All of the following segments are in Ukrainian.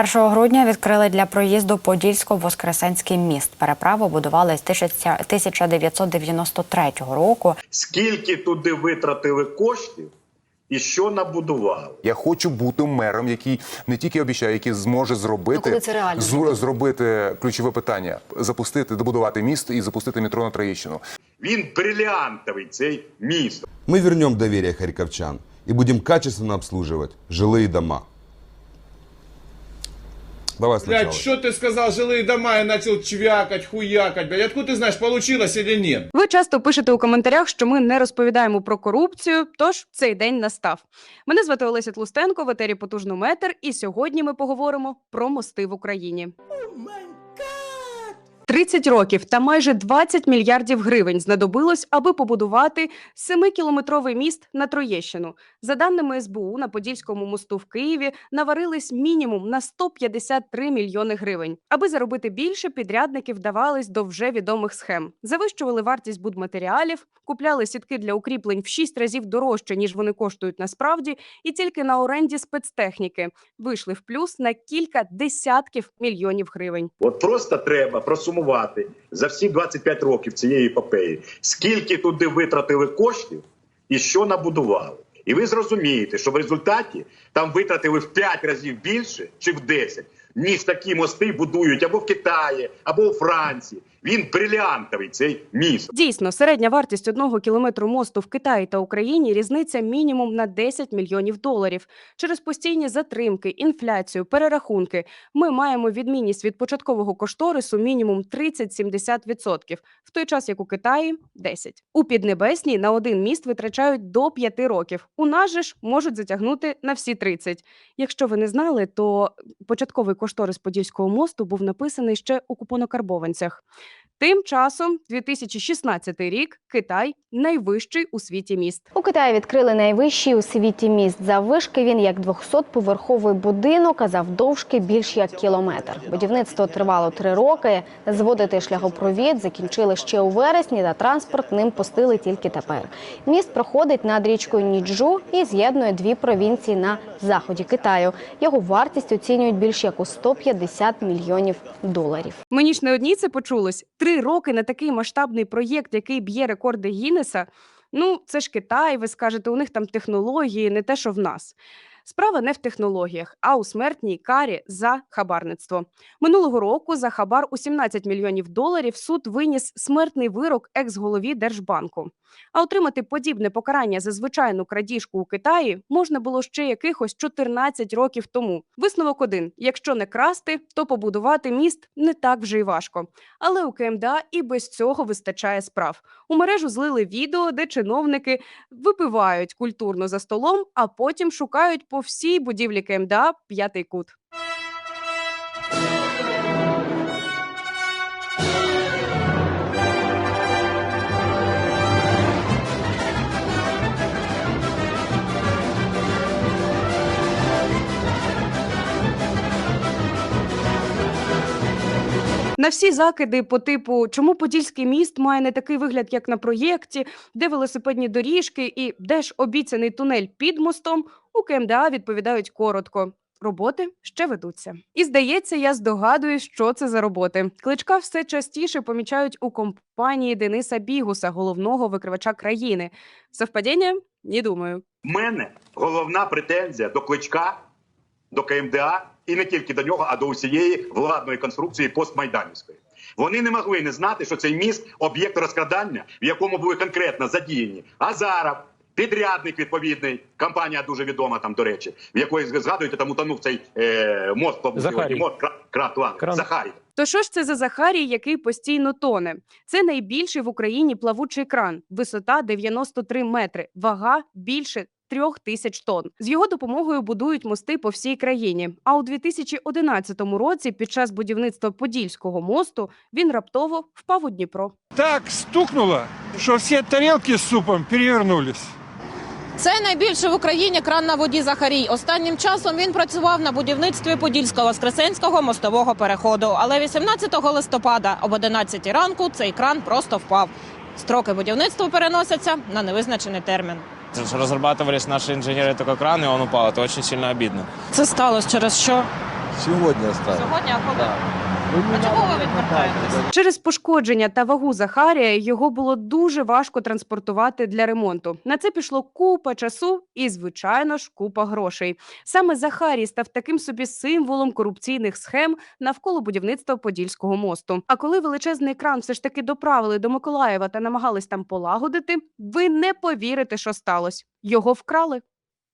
1 грудня відкрили для проїзду Подільсько-Воскресенський міст. Переправу будували з 1993 року. Скільки туди витратили коштів і що набудували? Я хочу бути мером, який не тільки обіцяє, який зможе зробити Ну, коли це зробити ключове питання, запустити, добудувати міст і запустити метро на Троєщину. Він брилянтовий цей міст. Мы вернем доверие харьковчан и будем качественно обслуживать жилые дома. Давай сначала. Блядь, что ты сказал, жилые дома, я начал чвякать, хуякать, блядь, откуда ты знаешь, получилось или нет? Ви часто пишете у коментарях, що ми не розповідаємо про корупцію, тож цей день настав. Мене звати Олеся Тлустенко, в етері потужно метр, і сьогодні ми поговоримо про мости в Україні. 30 років та майже 20 мільярдів гривень знадобилось, аби побудувати 7-кілометровий міст на Троєщину. За даними СБУ, на Подільському мосту в Києві наварились мінімум на 153 мільйони гривень. Аби заробити більше, підрядники вдавались до вже відомих схем. Завищували вартість будматеріалів, купляли сітки для укріплень в 6 разів дорожче, ніж вони коштують насправді, і тільки на оренді спецтехніки вийшли в плюс на кілька десятків мільйонів гривень. От просто треба просумувати за всі 25 років цієї епопеї, скільки туди витратили коштів і що набудували. І ви зрозумієте, що в результаті там витратили в 5 разів більше чи в 10, ніж такі мости будують або в Китаї, або у Франції. Він брилянтовий цей міст. Дійсно, середня вартість одного кілометру мосту в Китаї та Україні різниця мінімум на 10 мільйонів доларів. Через постійні затримки, інфляцію, перерахунки ми маємо відмінність від початкового кошторису мінімум 30-70%, в той час як у Китаї 10. У Піднебесній на один міст витрачають до 5 років. У нас же ж можуть затягнути на всі 30. Якщо ви не знали, то початковий кошторис Подільського мосту був написаний ще у купонокарбованцях. Тим часом, 2016 рік, Китай найвищий у світі міст. У Китаї відкрили найвищий у світі міст. Заввишки він як 200-поверховий будинок, а завдовжки більш як кілометр. Будівництво тривало три роки. Зводити шляхопровід закінчили ще у вересні, та транспорт ним пустили тільки тепер. Міст проходить над річкою Ніджу і з'єднує дві провінції на заході Китаю. Його вартість оцінюють більш як у 150 мільйонів доларів. Мені ж не одній це почулось. Три роки на такий масштабний проєкт, який б'є рекорди Гіннеса. Ну, це ж Китай, ви скажете, у них там технології, не те, що в нас. Справа не в технологіях, а у смертній карі за хабарництво. Минулого року за хабар у 17 мільйонів доларів суд виніс смертний вирок екс-голові Держбанку. А отримати подібне покарання за звичайну крадіжку у Китаї можна було ще якихось 14 років тому. Висновок один: якщо не красти, то побудувати міст не так вже й важко. Але у КМДА і без цього вистачає справ. У мережу злили відео, де чиновники випивають культурно за столом, а потім шукають по всій будівлі КМДА п'ятий кут. На всі закиди по типу, чому Подільський міст має не такий вигляд, як на проєкті, де велосипедні доріжки і де ж обіцяний тунель під мостом, у КМДА відповідають коротко. Роботи ще ведуться. І здається, я здогадуюсь, що це за роботи. Кличка все частіше помічають у компанії Дениса Бігуса, головного викривача країни. Совпадіння? Не думаю. У мене головна претензія до кличка, до КМДА і не тільки до нього, а до усієї владної конструкції постмайданівської. Вони не могли не знати, що цей міст об'єкт розкрадання, в якому були конкретно задіяні Азаров, підрядник відповідний, компанія дуже відома там, до речі, в якої згадуєте, там утонув цей е, мост, по Захарій. мост Кра- Крат, ладно, Кран. Захарій. То що ж це за Захарій, який постійно тоне? Це найбільший в Україні плавучий кран, висота 93 метри, вага більше. Трьох тисяч тонн з його допомогою будують мости по всій країні. А у 2011 році, під час будівництва Подільського мосту, він раптово впав у Дніпро. Так стукнуло, что все тарелки с супом перевернулись. Це найбільший в Україні кран на воді Захарій. Останнім часом він працював на будівництві Подільсько-Воскресенського мостового переходу. Але 18 листопада об 11 ранку цей кран просто впав. Строки будівництва переносяться на невизначений термін Разрабатывались наши инженеры такой кран, и он упал. Это очень сильно обидно. Це сталося через що? Сегодня оставил. Сьогодні, а коли? А чого ви відвертаєтесь? Через пошкодження та вагу Захарія його було дуже важко транспортувати для ремонту. На це пішло купа часу і, звичайно ж, купа грошей. Саме Захарій став таким собі символом корупційних схем навколо будівництва Подільського мосту. А коли величезний кран все ж таки доправили до Миколаєва та намагались там полагодити, ви не повірите, що сталося. Його вкрали.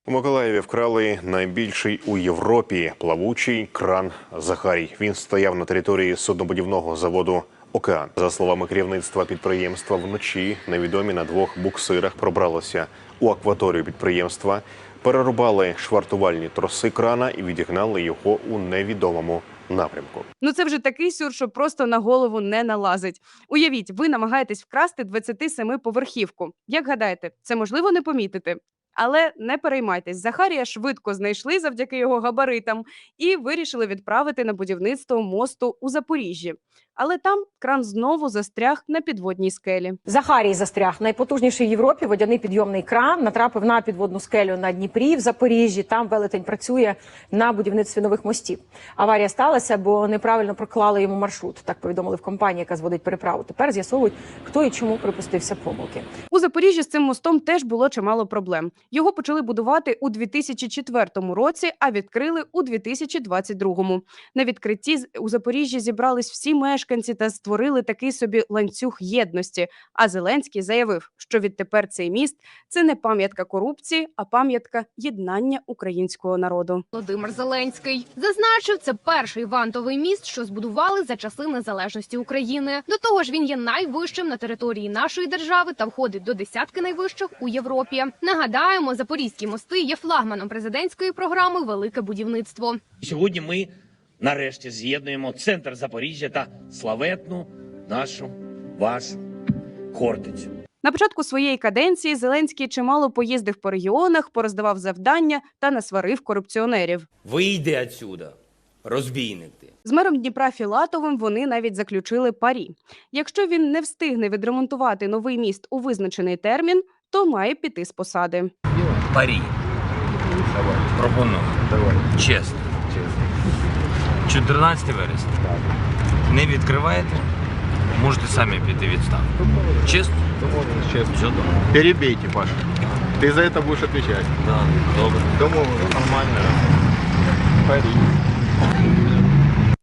У Миколаєві вкрали найбільший у Європі плавучий кран Захарій. Він стояв на території суднобудівного заводу Океан. За словами керівництва підприємства, вночі невідомі на двох буксирах пробралися у акваторію підприємства, перерубали швартувальні троси крана і відігнали його у невідомому напрямку. Ну це вже такий сюр, що просто на голову не налазить. Уявіть, ви намагаєтесь вкрасти 27-поверхівку. Як гадаєте, це можливо не помітити? Але не переймайтесь, Захарія швидко знайшли завдяки його габаритам і вирішили відправити на будівництво мосту у Запоріжжі. Але там кран знову застряг на підводній скелі. Захарій застряг найпотужніший в Європі водяний підйомний кран. Натрапив на підводну скелю на Дніпрі в Запоріжжі. Там велетень працює на будівництві нових мостів. Аварія сталася, бо неправильно проклали йому маршрут. Так повідомили в компанії, яка зводить переправу. Тепер з'ясовують, хто і чому припустився помилки. У Запоріжжі з цим мостом теж було чимало проблем. Його почали будувати у 2004 році, а відкрили у 2022. На відкритті у Запоріжжі зібрались всі мешканці та створили такий собі ланцюг єдності. А Зеленський заявив, що відтепер цей міст це не пам'ятка корупції, а пам'ятка єднання українського народу. Володимир Зеленський зазначив, це перший вантовий міст, що збудували за часи незалежності України. До того ж, він є найвищим на території нашої держави та входить до десятки найвищих у Європі. Нагадаємо, запорізькі мости є флагманом президентської програми Велике будівництво. Сьогодні ми нарешті з'єднуємо центр Запоріжжя та славетну нашу вашу Хортицю. На початку своєї каденції Зеленський чимало поїздив по регіонах, пороздавав завдання та насварив корупціонерів. Вийди отсюда, розбійник ти. З мером Дніпра Філатовим вони навіть заключили парі. Якщо він не встигне відремонтувати новий міст у визначений термін, то має піти з посади. Парі. Пропоную. Чесно. 14 вересня. Не відкриваєте? Можете самі піти в відставку. Чесно? Чесно. Все добре. Перебейте, Паша. Ты за это будешь отвечать. Да, добре. Домовились. Нормально. Пари.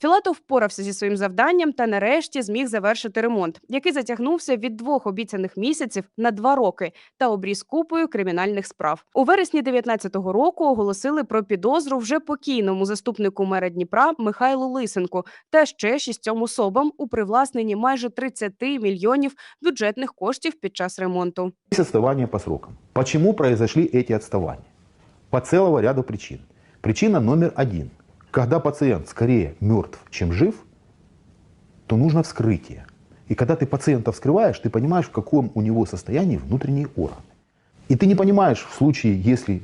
Філатов впорався зі своїм завданням та нарешті зміг завершити ремонт, який затягнувся від двох обіцяних місяців на два роки та обріз купою кримінальних справ. У вересні 19-го року оголосили про підозру вже покійному заступнику мера Дніпра Михайлу Лисенку та ще шістьом особам у привласненні майже 30 мільйонів бюджетних коштів під час ремонту. Есть отставания по срокам. Почему произошли эти отставания? По целого ряда причин. Причина номер один. Когда пациент скорее мертв, чем жив, то нужно вскрытие. И когда ты пациента вскрываешь, ты понимаешь, в каком у него состоянии внутренние органы. И ты не понимаешь в случае, если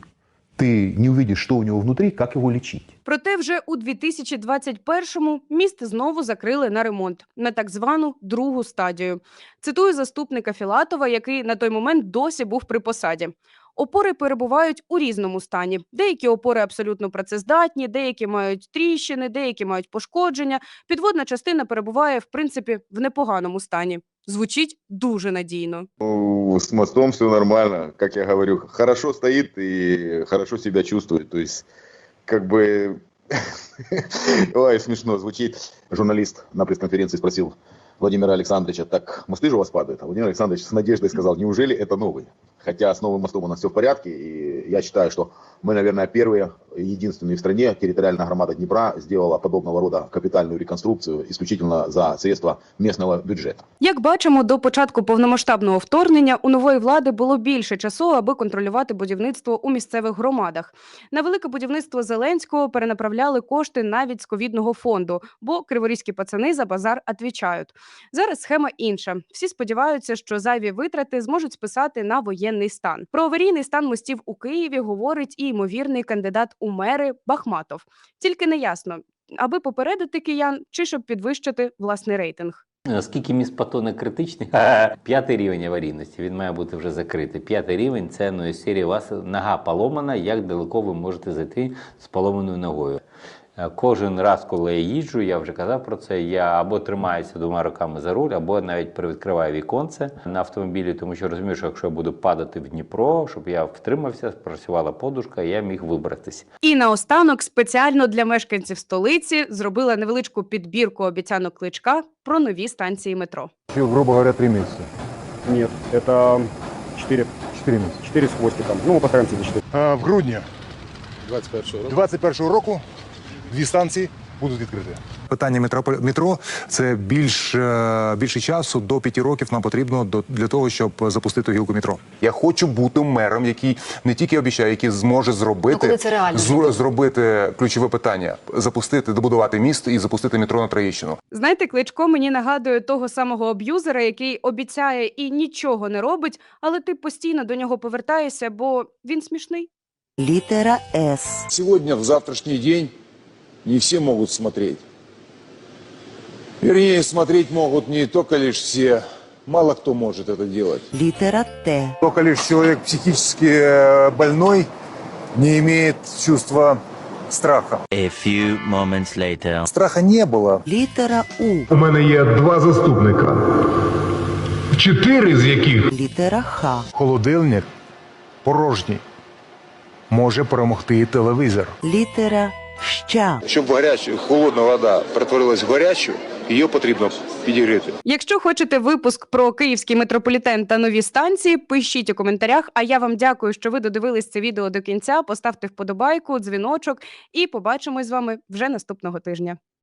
ты не увидишь, что у него внутри, как его лечить. Проте вже у 2021-му міст знову закрили на ремонт на так звану другу стадію. Цитую заступника Філатова, який на той момент досі був при посаді. Опори перебувають у різному стані. Деякі опори абсолютно працездатні, деякі мають тріщини, деякі мають пошкодження. Підводна частина перебуває в принципі в непоганому стані. Звучить дуже надійно. Ну, с мостом все нормально, как я говорю, хорошо стоит и хорошо себя чувствует. То есть, как бы, ой, смешно звучит. Журналист на пресс-конференции спросил Владимира Александровича, так мосты же у вас падают? А Владимир Александрович с надеждой сказал, неужели это новый? Хотя с новым мостом у нас все в порядке, и я считаю, что мы, наверное, первые и единственные в стране, территориальная громада Днепра сделала подобного рода капитальную реконструкцию исключительно за средства местного бюджета. Як бачимо, до початку повномасштабного вторгнення у нової влади було більше часу, аби контролювати будівництво у місцевих громадах. На велике будівництво Зеленського перенаправляли кошти навіть з ковідного фонду, бо криворізькі пацани за базар відвічають. Зараз схема інша. Всі сподіваються, що зайві витрати зможуть списати на воєнний стан. Про аварійний стан мостів у Києві говорить і ймовірний кандидат у мери Бахматов. Тільки не ясно, аби попередити киян чи щоб підвищити власний рейтинг. Наскільки міст Патона критичний? П'ятий рівень аварійності. Він має бути вже закритий. П'ятий рівень це ну, серії вас нога поломана. Як далеко ви можете зайти з поломаною ногою? Е, Кожен раз, коли я їжджу, я вже казав про це. Я або тримаюся двома руками за руль, або навіть привідкриваю віконце на автомобілі, тому що розумію, що якщо я буду падати в Дніпро, щоб я втримався, спрацювала подушка, я міг вибратися. І наостанок спеціально для мешканців столиці зробила невеличку підбірку обіцянок кличка про нові станції метро. грубо говоря, три месяца. Нет, это 4. 4 месяца. 4 с хвостиком. Ну, мы постараемся за 4. В грудні 21 року дві станції будуть відкриті. Питання метро, метро це більш, е, більше часу, до п'яти років нам потрібно до- для того, щоб запустити гілку метро. Я хочу бути мером, який не тільки обіцяє, який зможе зробити Ну, зробити ключове питання, запустити, добудувати міст і запустити метро на Троєщину. Знаєте, кличко мені нагадує того самого аб'юзера, який обіцяє і нічого не робить, але ти постійно до нього повертаєшся, бо він смішний. Литера С. Сегодня, в завтрашний день, не все могут смотреть. Вернее, смотреть могут не только лишь все. Мало кто может это делать. Литера Т. Только лишь человек психически э, больной не имеет чувства страха. A few moments later. Страха не было. Літера У. У мене є два заступника, чотири з яких Літера Х. Холодильник порожній. Може перемогти і телевізор. Літера Щ. Щоб гарячу холодна вода перетворилась в гарячу, її потрібно підігріти. Якщо хочете випуск про київський метрополітен та нові станції, пишіть у коментарях. А я вам дякую, що ви додивились це відео до кінця. Поставте вподобайку, дзвіночок, і побачимось з вами вже наступного тижня.